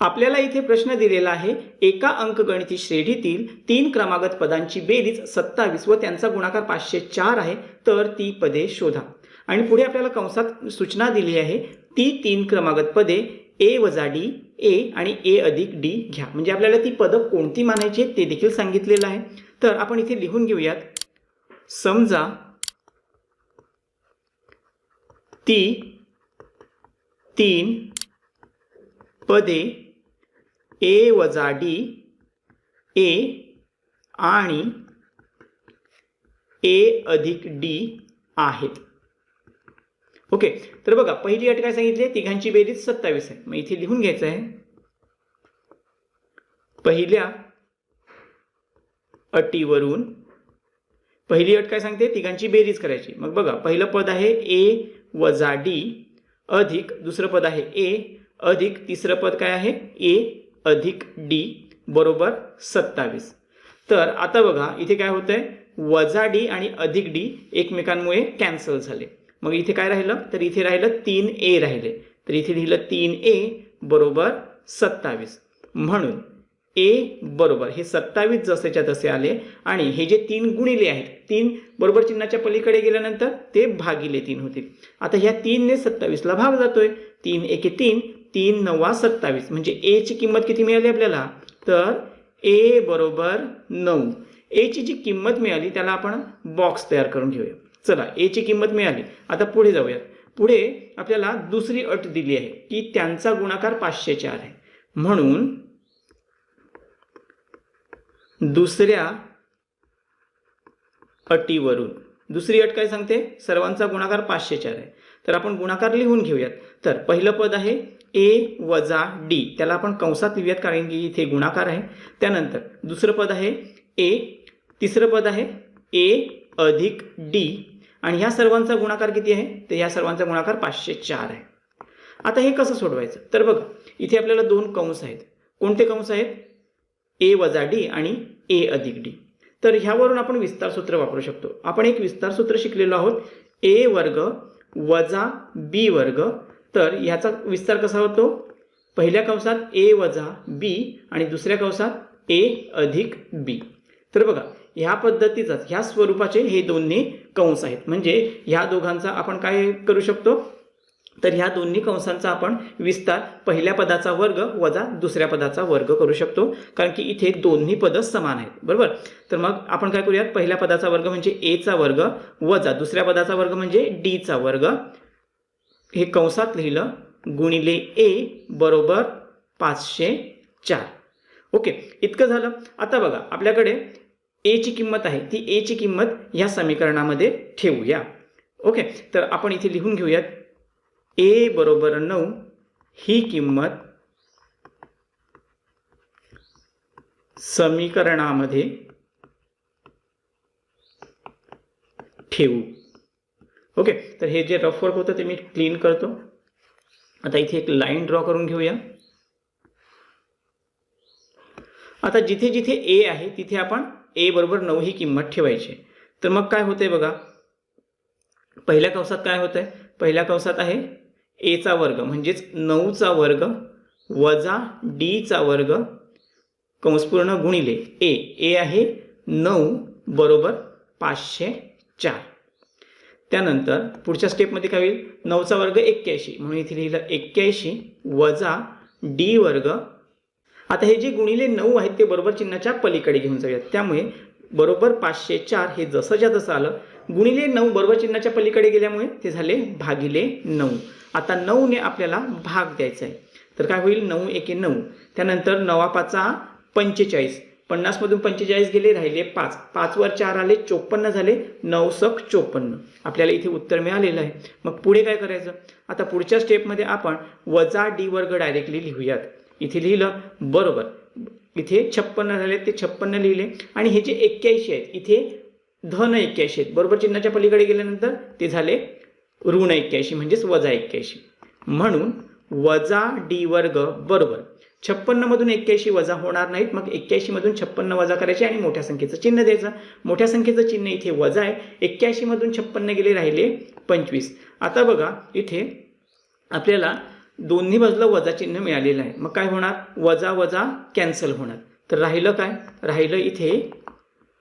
आपल्याला इथे प्रश्न दिलेला आहे एका अंकगणिती श्रेणीतील तीन क्रमागत पदांची बेरीज सत्तावीस व त्यांचा गुणाकार पाचशे चार आहे तर ती पदे शोधा. आणि पुढे आपल्याला कंसात सूचना दिली आहे ती तीन क्रमागत पदे ए वजा डी ए आणि ए अधिक डी घ्या. म्हणजे आपल्याला ती पदं कोणती मानायची आहेत ते देखील सांगितलेलं आहे. तर आपण इथे लिहून घेऊयात. समजा ती तीन पदे ए वजा डी ए आणि ए अधिक डी आहेत ओके तर बघा पहिली अट काय सांगितली आहे? तिघांची बेरीज सत्तावीस आहे. मग इथे लिहून घ्यायचं आहे. पहिल्या अटीवरून पहिली अट काय सांगते? तिघांची बेरीज करायची. मग बघा पहिलं पद आहे ए वजा डी अधिक दुसरं पद आहे ए अधिक तिसरं पद काय आहे? ए अधिक डी बरोबर सत्तावीस. तर आता बघा इथे काय होतं आहे वजा डी आणि अधिक डी एकमेकांमुळे कॅन्सल झाले. मग इथे काय राहिलं? तर इथे राहिलं तीन ए राहिले. तर इथे लिहिलं तीन ए बरोबर सत्तावीस. म्हणून ए बरोबर हे सत्तावीस जसेच्या तसे आले आणि हे जे तीन गुणिले आहेत तीन बरोबर चिन्हाच्या पलीकडे गेल्यानंतर ते भागिले तीन होतील. आता ह्या तीनने सत्तावीसला भाग जातोय. तीन एके तीन तीन नवा सत्तावीस. म्हणजे एची किंमत किती मिळाली आपल्याला? तर ए बरोबर नऊ. एची जी किंमत मिळाली त्याला आपण बॉक्स तयार करून घेऊया. चला एची किंमत मिळाली. आता पुढे जाऊयात. पुढे आपल्याला दुसरी अट दिली आहे की त्यांचा गुणाकार पाचशे चार आहे. म्हणून दुसऱ्या अटीवरून. दुसरी अट काय सांगते? सर्वांचा गुणाकार पाचशे चार आहे. तर आपण गुणाकार लिहून घेऊयात. तर पहिलं पद आहे ए वजा डी त्याला आपण कंसात लिहूयात कारण की इथे गुणाकार आहे. त्यानंतर दुसरं पद आहे ए तिसरं पद आहे ए अधिक डी आणि ह्या सर्वांचा गुणाकार किती आहे? तर या सर्वांचा गुणाकार पाचशे चार आहे. आता हे कसं सोडवायचं? तर बघा इथे आपल्याला दोन कंस आहेत. कोणते कंस आहेत? ए वजा डी आणि ए अधिक डी तर ह्यावरून आपण विस्तार सूत्र वापरू शकतो. आपण एक विस्तार सूत्र शिकलेलो आहोत. ए वर्ग वजा बी वर्ग तर ह्याचा विस्तार कसा होतो? पहिल्या कंसात ए वजा बी आणि दुसऱ्या कंसात ए अधिक बी. तर बघा ह्या पद्धतीचाच ह्या स्वरूपाचे हे दोन्ही कंस आहेत. म्हणजे ह्या दोघांचा आपण काय करू शकतो? तर ह्या दोन्ही कंसांचा आपण विस्तार पहिल्या पदाचा वर्ग वजा दुसऱ्या पदाचा वर्ग करू शकतो. कारण की इथे दोन्ही पदं समान आहेत. बरोबर? तर मग आपण काय करूयात? पहिल्या पदाचा वर्ग म्हणजे एचा वर्ग वजा दुसऱ्या पदाचा वर्ग म्हणजे डीचा वर्ग. हे कंसात लिहिलं गुणिले ए बरोबर पाचशे चार. ओके इतकं झालं. आता बघा आपल्याकडे एची किंमत आहे. ती एची किंमत या समीकरणामध्ये ठेवूया. ओके तर आपण इथे लिहून घेऊयात. ए बरोबर नऊ ही किंमत समीकरणामध्ये ठेवू. ओके तर हे जे रफ वर्क होतं ते मी क्लीन करतो. आता इथे एक लाईन ड्रॉ करून घेऊया. आता जिथे जिथे ए आहे तिथे आपण ए बरोबर नऊ ही किंमत ठेवायची. तर मग काय होतंय बघा? पहिल्या कंसात काय होतंय? पहिल्या कंसात आहे एचा वर्ग म्हणजेच नऊचा वर्ग वजा डीचा वर्ग कंसपूर्ण गुणिले ए ए आहे नऊ बरोबर पाचशे चार. त्यानंतर पुढच्या स्टेपमध्ये काय होईल? नऊचा वर्ग एक्क्याऐंशी. म्हणून इथे लिहिलं एक्क्याऐंशी वजा डी वर्ग. आता हे जे गुणिले नऊ आहेत ते बरोबर चिन्हाच्या पलीकडे घेऊन जाऊयात. त्यामुळे बरोबर पाचशे चार हे जसंच्या तसं आलं गुणिले नऊ बरोबर चिन्हाच्या पलीकडे गेल्यामुळे ते झाले भागिले नऊ. आता नऊने आपल्याला भाग द्यायचा आहे. तर काय होईल? नऊ एके नऊ. त्यानंतर नवा पाचा पंचेचाळीस. पन्नासमधून पंचेचाळीस गेले राहिले पाच. पाचवर चार आले चोपन्न झाले नऊ सक चोपन्न. आपल्याला इथे उत्तर मिळालेलं आहे. मग पुढे काय करायचं? आता पुढच्या स्टेपमध्ये आपण वजा डी वर्ग डायरेक्टली लिहूयात. इथे लिहिलं बरोबर. इथे छप्पन्न झाले ते छप्पन्न लिहिले. आणि हे जे एक्क्याऐंशी आहेत इथे धन एक्क्याऐंशी आहेत. बरोबर चिन्हाच्या पलीकडे गेल्यानंतर ते झाले ऋण एक्क्याऐंशी म्हणजेच वजा एक्क्याऐंशी. म्हणून वजा डी वर्ग बरोबर. छप्पन्नमधून एक्क्याऐंशी वजा होणार नाहीत. मग एक्क्याऐंशीमधून छप्पन्न वजा करायचे आणि मोठ्या संख्येचं चिन्ह द्यायचं. मोठ्या संख्येचं चिन्ह इथे वजा आहे. एक्क्याऐंशीमधून छप्पन्न गेले राहिले पंचवीस. आता बघा इथे आपल्याला दोन्ही बाजूला वजा चिन्ह मिळालेलं आहे. मग काय होणार? वजा वजा कॅन्सल होणार. तर राहिलं काय? राहिलं इथे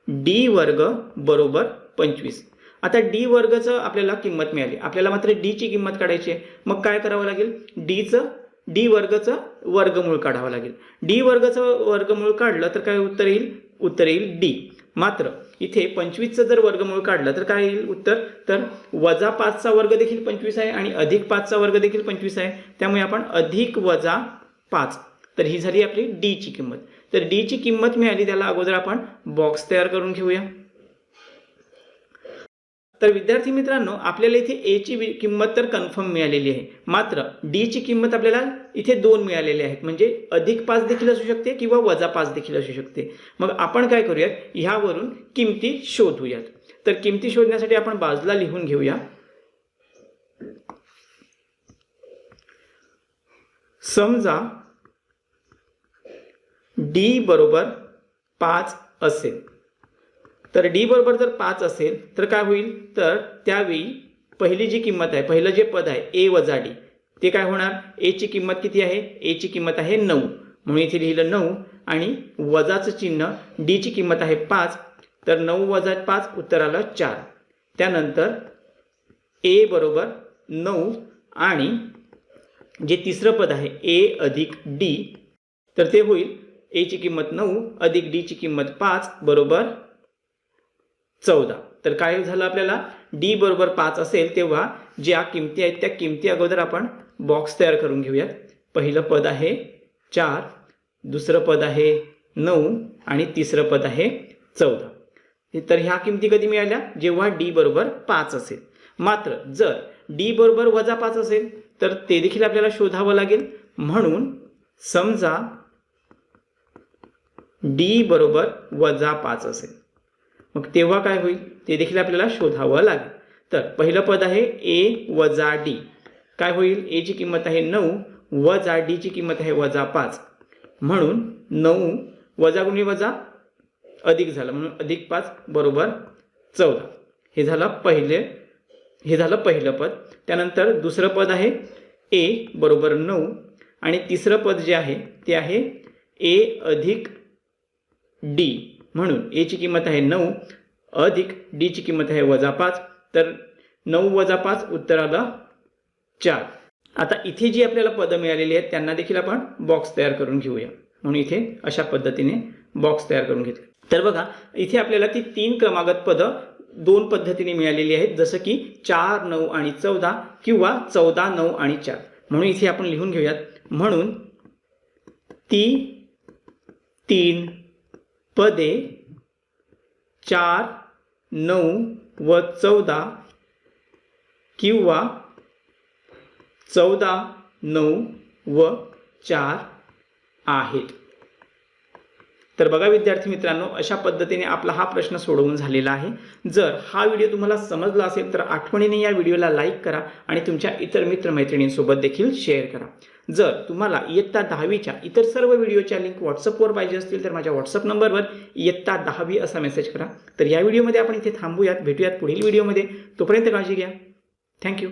डी वर्ग बरोबर पंचवीस. आता डी वर्गचं आपल्याला किंमत मिळाली. आपल्याला मात्र डीची किंमत काढायची आहे. मग काय करावं लागेल? डीचं डी वर्गचं वर्गमूळ काढावं लागेल. डी वर्गचं वर्गमूळ काढलं तर काय उत्तर येईल? उत्तर येईल डी मात्र इथे पंचवीसचं जर वर्गमूळ काढलं तर काय येईल उत्तर? तर वजा पाचचा वर्ग देखील पंचवीस आहे आणि अधिक पाचचा वर्ग देखील पंचवीस आहे. त्यामुळे आपण अधिक वजा पाच. तर ही झाली आपली डीची किंमत. तर डीची किंमत मिळाली त्याला अगोदर आपण बॉक्स तयार करून घेऊया. तर विद्यार्थी मित्रांनो आपल्याला इथे एची किंमत तर कन्फर्म मिळालेली आहे. मात्र डीची किंमत आपल्याला इथे दोन मिळालेले आहेत. म्हणजे अधिक पाच देखील असू शकते किंवा वजा पाच देखील असू शकते. मग आपण काय करूयात? ह्यावरून किमती शोधूयात. तर किमती शोधण्यासाठी आपण बाजूला लिहून घेऊया. समजा डी बरोबर पाच असेल. तर डी बरोबर जर पाच असेल तर काय होईल? तर त्यावेळी पहिली जी किंमत आहे पहिलं जे पद आहे ए वजा डी ते काय होणार? एची किंमत किती आहे? एची किंमत आहे नऊ. म्हणून इथे लिहिलं नऊ आणि वजाचं चिन्ह डीची किंमत आहे पाच तर नऊ वजा पाच उत्तर आलं चार. त्यानंतर ए बरोबर नऊ आणि जे तिसरं पद आहे ए अधिक डी तर ते होईल एची किंमत नऊ अधिक डीची किंमत पाच बरोबर चौदा. तर काय झालं आपल्याला? डी बरोबर पाच असेल तेव्हा ज्या किमती आहेत त्या किमती अगोदर आपण बॉक्स तयार करून घेऊयात. पहिलं पद आहे चार दुसरं पद आहे नऊ आणि तिसरं पद आहे चौदा. तर ह्या किमती कधी मिळाल्या? जेव्हा डी बरोबर पाच असेल. मात्र जर डी बरोबर वजा पाच असेल तर ते देखील आपल्याला शोधावं लागेल. म्हणून समजा डी बरोबर वजा पाच असेल. मग तेव्हा काय होईल? ते देखील आपल्याला शोधावं लागेल. तर पहिलं पद आहे ए वजा डी काय होईल? एची किंमत आहे नऊ वजा डीची किंमत आहे वजा पाच. म्हणून नऊ वजा गुणी वजा अधिक झालं. म्हणून अधिक पाच बरोबर चौदा. हे झालं पहिले हे झालं पहिलं पद. त्यानंतर दुसरं पद आहे ए बरोबर नऊ. आणि तिसरं पद जे आहे ते आहे ए अधिक डी म्हणून एची किंमत आहे नऊ अधिक डीची किंमत आहे वजा पाच. तर नऊ वजा पाच उत्तर आलं चार. आता इथे जी आपल्याला पदं मिळालेली आहेत त्यांना देखील आपण बॉक्स तयार करून घेऊया. म्हणून इथे अशा पद्धतीने बॉक्स तयार करून घेतले. तर बघा इथे आपल्याला ती तीन क्रमागत पदं दोन पद्धतीने मिळालेली आहेत. जसं की चार नऊ आणि चौदा किंवा चौदा नऊ आणि चार. म्हणून इथे आपण लिहून घेऊयात. म्हणून ती तीन पदे चार नऊ व चौदा किंवा चौदा नऊ व चार आहेत. तर बघा विद्यार्थी मित्रांनो अशा पद्धतीने आपला हा प्रश्न सोडवून झालेला आहे. जर हा व्हिडिओ तुम्हाला समजला असेल तर आठवणीने या व्हिडिओला लाईक करा आणि तुमच्या इतर मित्रमैत्रिणींसोबत देखील शेअर करा. जर तुम्हाला इयत्ता दहावीच्या इतर सर्व व्हिडिओच्या लिंक व्हॉट्सअपवर पाहिजे असतील तर माझ्या व्हॉट्सअप नंबरवर इयत्ता दहावी असा मेसेज करा. तर या व्हिडिओमध्ये आपण इथे थांबूयात भेटूयात पुढील व्हिडिओमध्ये. तोपर्यंत काळजी घ्या. थँक्यू.